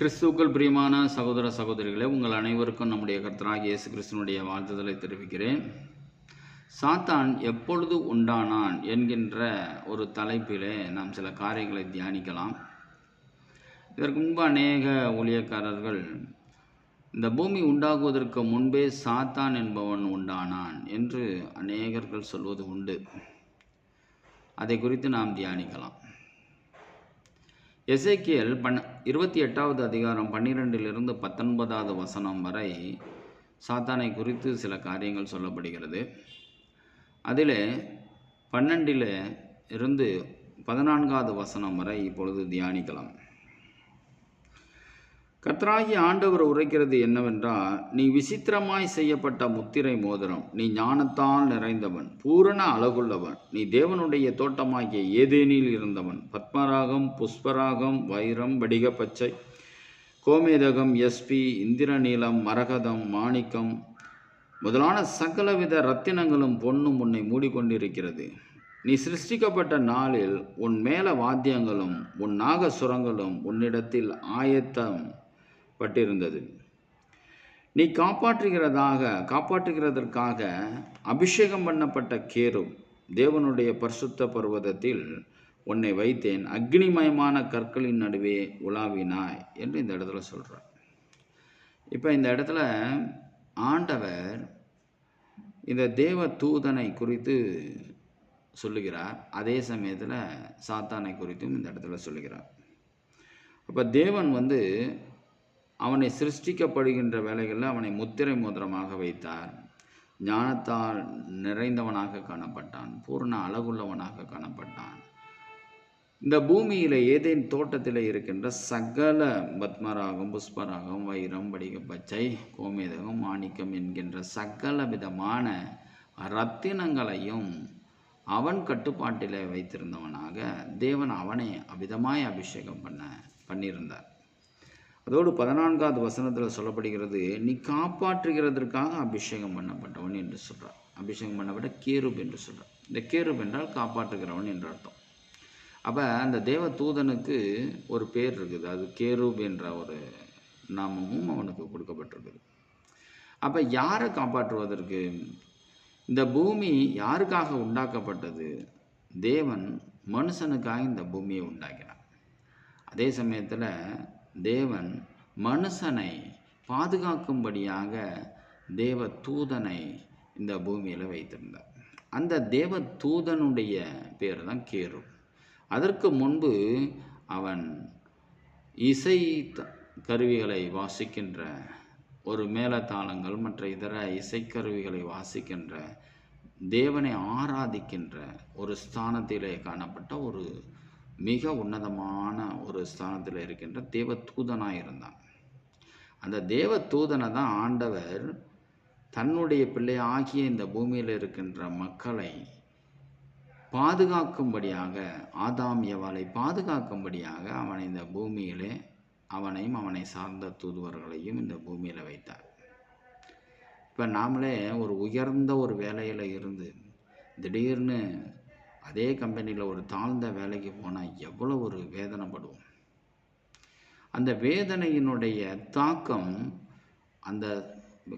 கிறிஸ்துக்கள் பிரியமான சகோதர சகோதரிகளே உங்கள் அனைவருக்கும் நம்முடைய கர்த்தராக இயேசு கிறிஸ்துவனுடைய வாழ்த்துதலை தெரிவிக்கிறேன். சாத்தான் எப்பொழுது உண்டானான் என்கின்ற ஒரு தலைப்பிலே நாம் சில காரியங்களை தியானிக்கலாம். இதற்கு முன்பு அநேக ஊழியக்காரர்கள் இந்த பூமி உண்டாகுவதற்கு முன்பே சாத்தான் என்பவன் உண்டானான் என்று அநேகர்கள் சொல்வது உண்டு. அதை குறித்து நாம் தியானிக்கலாம். எசேக்கியல் பன் இருபத்தி எட்டாவது அதிகாரம் பன்னிரெண்டிலிருந்து பத்தொன்பதாவது வசனம் வரை சாத்தானை குறித்து சில காரியங்கள் சொல்லப்படுகிறது. அதில் பன்னெண்டில் இருந்து பதினான்காவது வசனம் வரை இப்பொழுது தியானிக்கலாம். கத்ராகி ஆண்டவர் உரைக்கிறது என்னவென்றால் நீ விசித்திரமாய் செய்யப்பட்ட முத்திரை மோதிரம் நீ ஞானத்தால் நிறைந்தவன் பூரண அழகுள்ளவன் நீ தேவனுடைய தோட்டமாகிய ஏதேனில் இருந்தவன் பத்மராகம் புஷ்பராகம் வைரம் வடிகப்பச்சை கோமேதகம் எஸ்பி இந்திரநீலம் மரகதம் மாணிக்கம் முதலான சகலவித ரத்தினங்களும் பொன்னும் உன்னை மூடிக்கொண்டிருக்கிறது. நீ சிருஷ்டிக்கப்பட்ட நாளில் உன் மேல வாத்தியங்களும் உன் நாகசுரங்களும் உன்னிடத்தில் ஆயத்தம் பட்டிருந்தது. நீ காப்பாற்றுகிறதாக காப்பாற்றுகிறதற்காக அபிஷேகம் பண்ணப்பட்ட கேரும் தேவனுடைய பரிசுத்த பர்வதத்தில் உன்னை வைத்தேன். அக்னிமயமான கற்களின் நடுவே உலாவினாய் என்று இந்த இடத்துல சொல்கிறார் இப்போ இந்த இடத்துல ஆண்டவர் இந்த தேவ தூதனை குறித்து சொல்லுகிறார். அதே சமயத்தில் சாத்தானை குறித்தும் இந்த இடத்துல சொல்லுகிறார். அப்போ தேவன் வந்து அவனை சிருஷ்டிக்கப்படுகின்ற வேலைகளில் அவனை முத்திரை மோதிரமாக வைத்தார். ஞானத்தால் நிறைந்தவனாக காணப்பட்டான். பூர்ண அழகுள்ளவனாக காணப்பட்டான். இந்த பூமியில் ஏதேன் தோட்டத்தில் இருக்கின்ற சகல பத்மராகம் புஷ்பராகம் வைரம் வடிக பச்சை கோமேதகம் மாணிக்கம் என்கின்ற சகல விதமான ரத்தினங்களையும் அவன் கட்டுப்பாட்டில் வைத்திருந்தவனாக தேவன் அவனை அவிதமாய் அபிஷேகம் பண்ண பண்ணியிருந்தார். அதோடு பதினான்காவது வசனத்தில் சொல்லப்படுகிறது நீ காப்பாற்றுகிறதற்காக அபிஷேகம் பண்ணப்பட்டவன் என்று சொல்கிறார் அபிஷேகம் பண்ணப்பட்ட கேருப் என்று சொல்கிறார் இந்த கேருப் என்றால் காப்பாற்றுகிறவன் என்று அர்த்தம். அப்போ அந்த தேவ தூதனுக்கு ஒரு பேர் இருக்குது. அது கேருப் என்ற ஒரு நாமமும் அவனுக்கு கொடுக்கப்பட்டிருக்குது. அப்போ யாரை காப்பாற்றுவதற்கு? இந்த பூமி யாருக்காக உண்டாக்கப்பட்டது? தேவன் மனுஷனுக்காக இந்த பூமியை உண்டாக்கினான் அதே சமயத்தில் தேவன் மனுஷனை பாதுகாக்கும்படியாக தேவ தூதனை இந்த பூமியில் வைத்திருந்தார். அந்த தேவ தூதனுடைய பேர் தான் கேரு. அதற்கு முன்பு அவன் இசை கருவிகளை வாசிக்கின்ற ஒரு மேலதாளங்கள் மற்ற இதர இசைக்கருவிகளை வாசிக்கின்ற தேவனை ஆராதிக்கின்ற ஒரு ஸ்தானத்திலே காணப்பட்ட ஒரு மிக உன்னதமான ஒரு ஸ்தானத்தில் இருக்கின்ற தேவ தூதனாக இருந்தான். அந்த தேவ தூதனை தான் ஆண்டவர் தன்னுடைய பிள்ளை ஆகிய இந்த பூமியில் இருக்கின்ற மக்களை பாதுகாக்கும்படியாக ஆதாம் எவாலை பாதுகாக்கும்படியாக அவனை இந்த பூமியிலே அவனையும் அவனை சார்ந்த தூதுவர்களையும் இந்த பூமியில் வைத்தார். இப்போ நாமளே ஒரு உயர்ந்த ஒரு வேலையில் இருந்து திடீர்னு அதே கம்பெனியில் ஒரு தாழ்ந்த வேலைக்கு போனால் எவ்வளோ ஒரு வேதனைப்படுவோம். அந்த வேதனையினுடைய தாக்கம் அந்த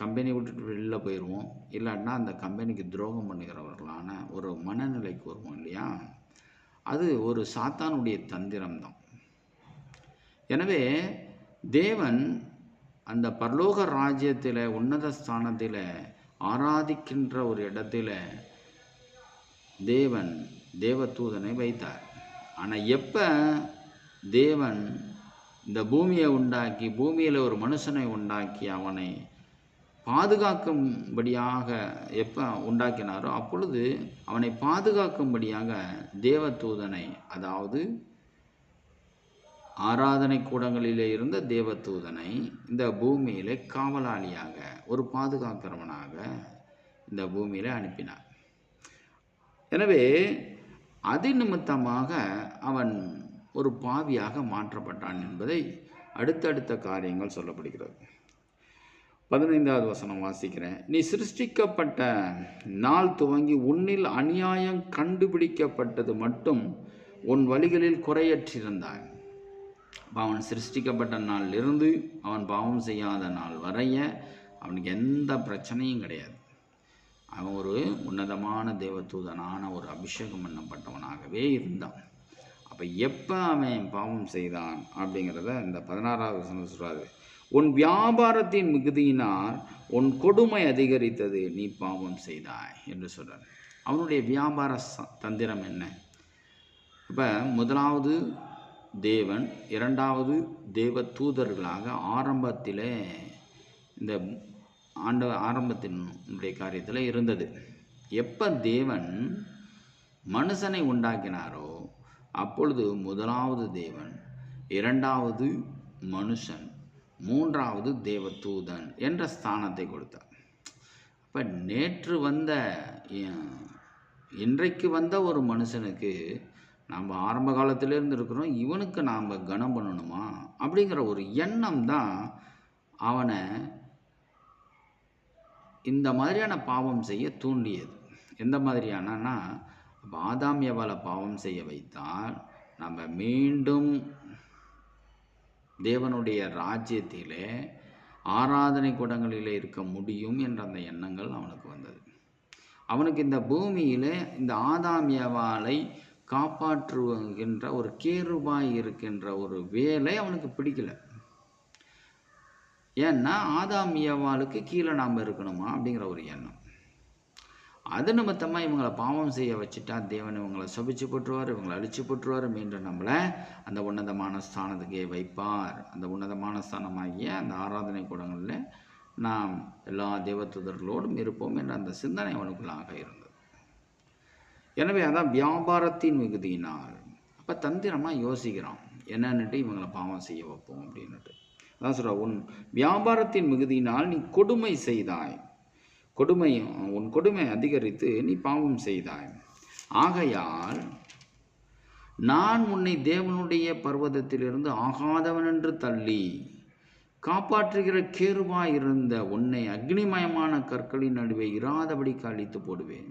கம்பெனி விட்டுட்டு வெளியில் போயிடுவோம் இல்லாட்டினா அந்த கம்பெனிக்கு துரோகம் பண்ணுகிறவர்களான ஒரு மனநிலைக்கு வருவோம் இல்லையா? அது ஒரு சாத்தானுடைய தந்திரம்தான். எனவே தேவன் அந்த பரலோக ராஜ்யத்தில் உன்னத ஸ்தானத்தில் ஆராதிக்கின்ற ஒரு இடத்துல தேவன் தேவதூதனை வைத்தார். ஆனால் எப்போ தேவன் இந்த பூமியை உண்டாக்கி பூமியில் ஒரு மனுஷனை உண்டாக்கி அவனை பாதுகாக்கும்படியாக எப்போ உண்டாக்கினாரோ அப்பொழுது அவனை பாதுகாக்கும்படியாக தேவதூதனை அதாவது ஆராதனை கூடங்களிலே இருந்த தேவதூதனை இந்த பூமியிலே காவலாளியாக ஒரு பாதுகாக்கிறவனாக இந்த பூமியில் அனுப்பினார். எனவே அது நிமித்தமாக அவன் ஒரு பாவியாக மாற்றப்பட்டான் என்பதை அடுத்தடுத்த காரியங்கள் சொல்லப்படுகிறது. பதினைந்தாவது வசனம் வாசிக்கிறேன். நீ சிருஷ்டிக்கப்பட்ட நாள் துவங்கி உன்னில் அநியாயம் கண்டுபிடிக்கப்பட்டது மட்டும் உன் வழிகளில் குறையற்றிருந்தாய். அவன் சிருஷ்டிக்கப்பட்ட நாளிலிருந்து அவன் பாவம் செய்யாத நாள் வரைய அவனுக்கு எந்த பிரச்சனையும் கிடையாது. அவன் ஒரு உன்னதமான தேவதூதனான ஒரு அபிஷேகம் பண்ணப்பட்டவனாகவே இருந்தான். அப்போ எப்போ அவன் பாவம் செய்தான் அப்படிங்கிறத இந்த பதினாறாவது வசனம் சொல்கிறாரு உன் வியாபாரத்தின் மிகுதியினால் உன் கொடுமை அதிகரித்தது நீ பாவம் செய்தாய் என்று சொல்கிறார் அவனுடைய வியாபார ச- தந்திரம் என்ன? இப்போ முதலாவது தேவன் இரண்டாவது தேவ தூதர்களாக ஆரம்பத்திலே இந்த ஆண்ட ஆரம்பத்தினுடைய காரியத்தில் இருந்தது. எப்போ தேவன் மனுஷனை உண்டாக்கினாரோ அப்பொழுது முதலாவது தேவன் இரண்டாவது மனுஷன் மூன்றாவது தேவதூதன் என்ற ஸ்தானத்தை கொடுத்தார். இப்போ நேற்று வந்த இன்றைக்கு வந்த ஒரு மனுஷனுக்கு நாம் ஆரம்ப காலத்திலேருந்து இருக்கிறோம் இவனுக்கு நாம் கனம் பண்ணணுமா? அப்படிங்கிற ஒரு எண்ணம் தான் அவனை இந்த மாதிரியான பாவம் செய்ய தூண்டியது. எந்த மாதிரியானன்னா பாதாம் ஆதாம் பாவம் செய்ய வைத்தால் நம்ம மீண்டும் தேவனுடைய ராஜ்யத்திலே ஆராதனை கூடங்களிலே இருக்க முடியும் என்ற அந்த எண்ணங்கள் அவனுக்கு வந்தது. அவனுக்கு இந்த பூமியிலே இந்த ஆதாம் ஏவாளை காப்பாற்றுகின்ற ஒரு கேருபாய் இருக்கின்ற ஒரு வேலை அவனுக்கு பிடிக்கல. ஏன்னா ஆதாம் ஏவாளுக்கு கீழே நாம் இருக்கணுமா அப்படிங்கிற ஒரு எண்ணம். அது நிமித்தமாக இவங்களை பாவம் செய்ய வச்சுட்டா தேவன் இவங்களை சபிச்சு போட்டுருவார் இவங்களை அழிச்சு போட்டுருவார் மீண்டும் நம்மளை அந்த உன்னதமான ஸ்தானத்துக்கே வைப்பார். அந்த உன்னதமான ஸ்தானமாகிய அந்த ஆராதனை கூடங்களில் நாம் எல்லா தேவத்துதர்களோடும் இருப்போம் என்ற அந்த சிந்தனை அவனுக்குள்ளாக இருந்தது. எனவே அதான் வியாபாரத்தின் மிகுதியினால். அப்போ தந்திரமாக யோசிக்கிறான் என்னன்னுட்டு இவங்களை பாவம் செய்ய வைப்போம் அப்படின்னுட்டு. அதான் சொல்ற உன் வியாபாரத்தின் மிகுதியினால் நீ கொடுமை செய்தாய். கொடுமை உன் கொடுமை அதிகரித்து நீ பாவம் செய்தாய். ஆகையால் நான் உன்னை தேவனுடைய பர்வதத்திலிருந்து ஆகாதவன் என்று தள்ளி காப்பாற்றுகிற கேருவாய் இருந்த உன்னை அக்னிமயமான கற்களின் நடுவே இராதபடிக்கு அழித்து போடுவேன்.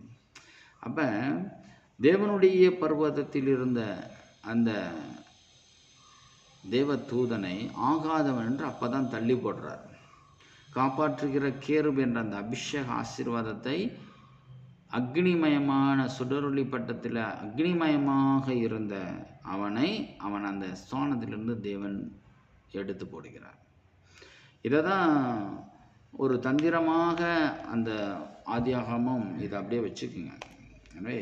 அப்போ தேவனுடைய பர்வதத்தில் இருந்த அந்த தேவ தூதனை ஆகாதவன் என்று அப்போ தான் தள்ளி போடுறார். காப்பாற்றுகிற கேருப் என்ற அந்த அபிஷேக ஆசீர்வாதத்தை அக்னிமயமான சுடரொளி பட்டத்தில் அக்னிமயமாக இருந்த அவனை அவன் அந்த ஸ்தானத்திலிருந்து தேவன் எடுத்து போடுகிறார். இதை தான் ஒரு தந்திரமாக அந்த ஆதியாகமும் இதை அப்படியே வச்சுக்குங்க. எனவே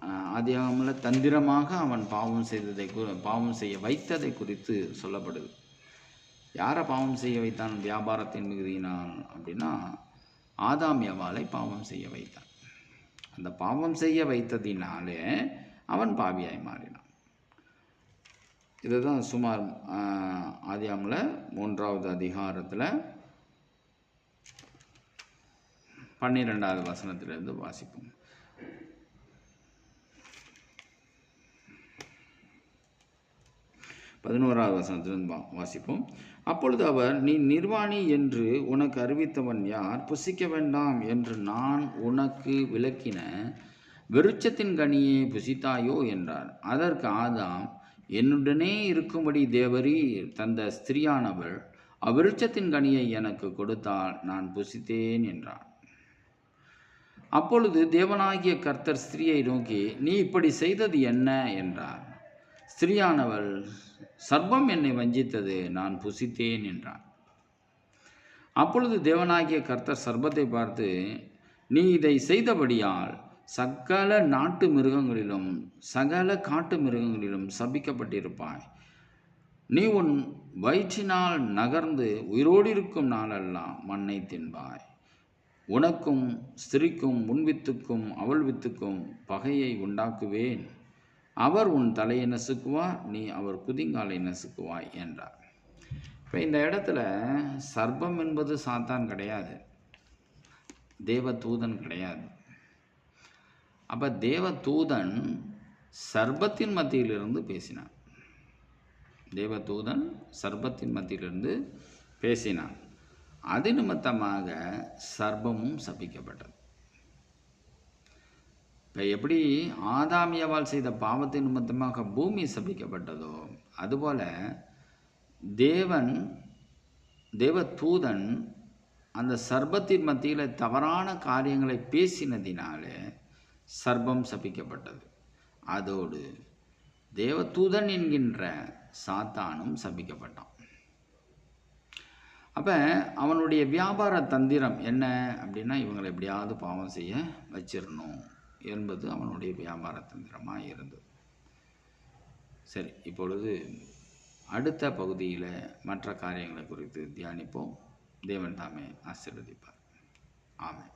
ஆஹ், தந்திரமாக அவன் பாவம் செய்ததை கு- பாவம் செய்ய வைத்ததை குறித்து சொல்லப்படுது. யாரை பாவம் செய்ய வைத்தான்? வியாபாரத்தின் மிகுதியினால் அப்படின்னா ஆதாம் ஏவாளை பாவம் செய்ய வைத்தான். அந்த பாவம் செய்ய வைத்ததினாலே அவன் பாவியாய் மாறினான். இதுதான் சுமார் ஆதியாமில் மூன்றாவது அதிகாரத்தில் பன்னிரெண்டாவது வசனத்திலிருந்து வாசிப்போம். பதினோராவது வசனத்திலிருந்து வா- வாசிப்போம். அப்பொழுது அவர் நீ நிர்வாணி என்று உனக்கு அறிவித்தவன் யார்? புசிக்க வேண்டாம் என்று நான் உனக்கு விளக்கின விருட்சத்தின் கனியை புசித்தாயோ? என்றார். அதற்கு ஆதாம் என்னுடனே இருக்கும்படி தேவரி தந்த ஸ்திரியானவள் அவ்விருட்சத்தின் கனியை எனக்கு கொடுத்தால் நான் புசித்தேன் என்றான் அப்பொழுது தேவனாகிய கர்த்தர் ஸ்திரியை நோக்கி நீ இப்படி செய்தது என்ன? என்றார். ஸ்திரியானவள் சர்ப்பம் என்னை வஞ்சித்தது நான் புசித்தேன் என்றான். அப்பொழுது தேவனாகிய கர்த்தர் சர்ப்பத்தை பார்த்து நீ இதை செய்தபடியால் சகல நாட்டு மிருகங்களிலும் சகல காட்டு மிருகங்களிலும் சபிக்கப்பட்டிருப்பாய். நீ உன் வயிற்றினால் நகர்ந்து உயிரோடு இருக்கும் நாளெல்லாம் மண்ணை தின்பாய். உனக்கும் ஸ்திரிக்கும் முன்வித்துக்கும் அவள் வித்துக்கும் பகையை உண்டாக்குவேன். அவர் உன் தலையை நசுக்குவா நீ அவர் குதிங்காலை நசுக்குவாய் என்றார். இப்போ இந்த இடத்துல சர்ப்பம் என்பது சாத்தான் கிடையாது. தேவ தூதன் கிடையாது. அப்போ தேவ தூதன் சர்ப்பத்தின் மத்தியிலிருந்து பேசினான். தேவதூதன் சர்பத்தின் மத்தியிலிருந்து பேசினான். அது நிமித்தமாக சர்பமும் சபிக்கப்பட்டது. எப்படி ஆதாமியவால் செய்த பாவத்தின் நிமித்தமாக பூமி சபிக்கப்பட்டதோ அதுபோல் தேவன் தேவ தூதன் அந்த சர்பத்தின் மத்தியில் தவறான காரியங்களை பேசினதினாலே சர்பம் சபிக்கப்பட்டது. அதோடு தேவதூதன் என்கின்ற சாத்தானும் சபிக்கப்பட்டான். அப்போ அவனுடைய வியாபார தந்திரம் என்ன அப்படின்னா இவங்களை எப்படியாவது பாவம் செய்ய வச்சிடணும் என்பது அவனுடைய வியாபார தந்திரமாக இருந்தது. சரி இப்பொழுது அடுத்த பகுதியில் மற்ற காரியங்களை குறித்து தியானிப்போம். தேவன் தாமே ஆசீர்வதிப்பார். ஆமாம்